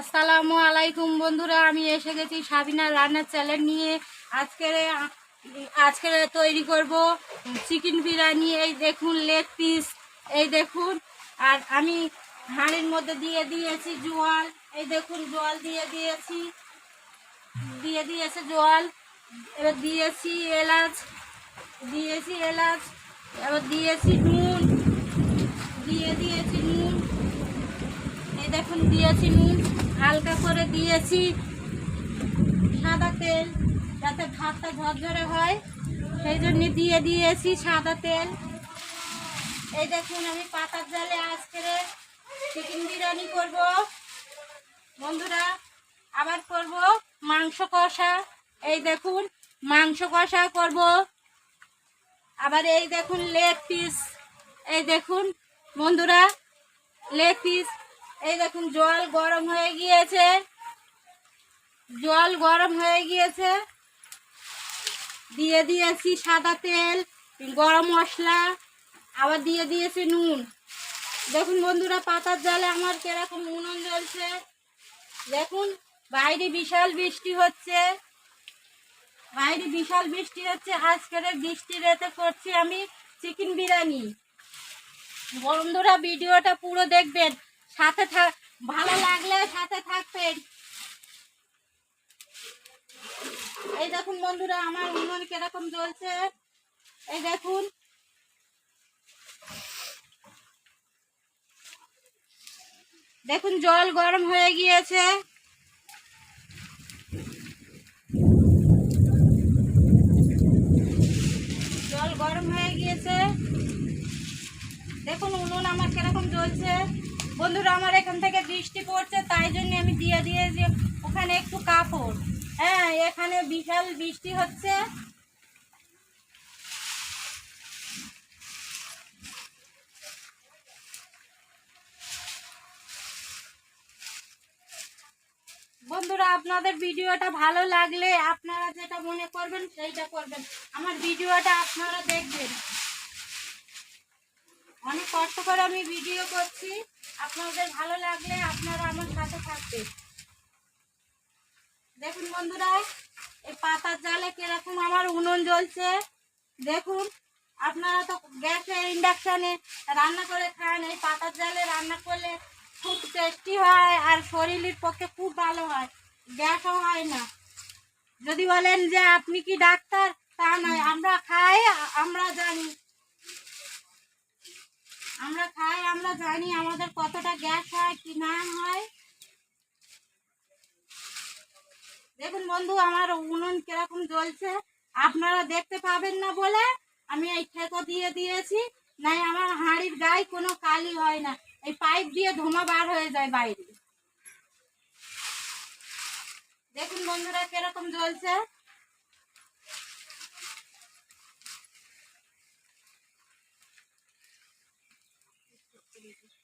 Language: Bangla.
আসসালামু আলাইকুম বন্ধুরা, আমি এসে গেছি সাবিনা রান্নার চ্যানেল নিয়ে। আজকের আজকের তৈরি করব চিকেন বিরিয়ানি। এই দেখুন লেগ পিস এই দেখুন। আর আমি হাঁড়ির মধ্যে দিয়ে দিয়েছি জোয়াল, এই দেখুন জল দিয়ে দিয়েছি। দিয়ে দিয়েছে জল এবার দিয়েছি এলাচ দিয়েছি এলাচ, এবার দিয়েছি নুন, দিয়ে দিয়েছি নুন। এই দেখুন দিয়েছি নুন। হালকা করে দিয়েছি সাদা তেল যাতে ভাতটা ঝরঝরে হয়। সেই জন্য দিয়ে দিয়েছি সাদা তেল। এই দেখুন, আমি পাতার জালে আজকে চিকেন বিরিয়ানি করব। বন্ধুরা, আবার করব মাংস কষা। এই দেখুন, মাংস কষা করব। আবার এই দেখুন, লেগ পিস। এই দেখুন, বন্ধুরা, লেগ পিস। এই দেখুন, জল গরম হয়ে গিয়েছে। জল গরম হয়ে গিয়েছে। দিয়ে দিয়েছি সাদা তেল, গরম মশলা, আবার দিয়ে দিয়েছি নুন। দেখুন বন্ধুরা, পাতার জালে আমার কীরকম উনুন জ্বলছে। দেখুন, বাইরে বিশাল বৃষ্টি হচ্ছে। বাইরে বিশাল বৃষ্টি হচ্ছে। আজকের বৃষ্টি রেতে করছি আমি চিকেন বিরিয়ানি। বন্ধুরা, ভিডিওটা পুরো দেখবেন। সাথে থাক, ভালো লাগলে সাথে থাকবেন। এই দেখুন বন্ধুরা, আমার উনুন কীরকম জ্বলছে। এই দেখুন। দেখুন, জল গরম হয়ে গিয়েছে। জল গরম হয়ে গিয়েছে। দেখুন, উনুন আমার কীরকম জ্বলছে। বন্ধুরা, আমার এখান থেকে বৃষ্টি পড়ছে, তাই জন্য আমি দিয়ে দিয়ে যে ওখানে একটু কাপড়। হ্যাঁ এখানে বিশাল বৃষ্টি হচ্ছে। বন্ধুরা, আপনাদের ভিডিওটা ভালো লাগলে আপনারা যেটা মনে করবেন সেইটা করবেন। আমার ভিডিওটা আপনারা দেখবেন। অনেক কষ্ট করে আমি ভিডিও করছি। আপনাদের ভালো লাগলে আপনারা আমার সাথে থাকবে দেখুন বন্ধুরা, এই পাতার জালে কীরকম আমার উনুন জ্বলছে। দেখুন, আপনারা তো গ্যাসে, ইন্ডাকশানে রান্না করে খান, এই পাতার জালে রান্না করলে খুব টেস্টি হয় আর শরীরের পক্ষে খুব ভালো হয়। গ্যাসও হয় না। যদি বলেন যে আপনি কি ডাক্তার? তা নয়, আমরা খাই, আমরা জানি। আমরা খাই, আমরা জানি আমাদের কতটা গ্যাস হয়, কি না হয়। দেখুন বন্ধু, আমার উনুন কীরকম জ্বলছে। আপনারা দেখতে পাবেন না বলে আমি এই ঠেকো দিয়ে দিয়েছি। নাই, আমার হাঁড়ির গায়ে কোনো কালি হয় না। এই পাইপ দিয়ে ধোঁয়া বার হয়ে যায় বাইরে। দেখুন বন্ধুরা, কীরকম জ্বলছে। Jesus.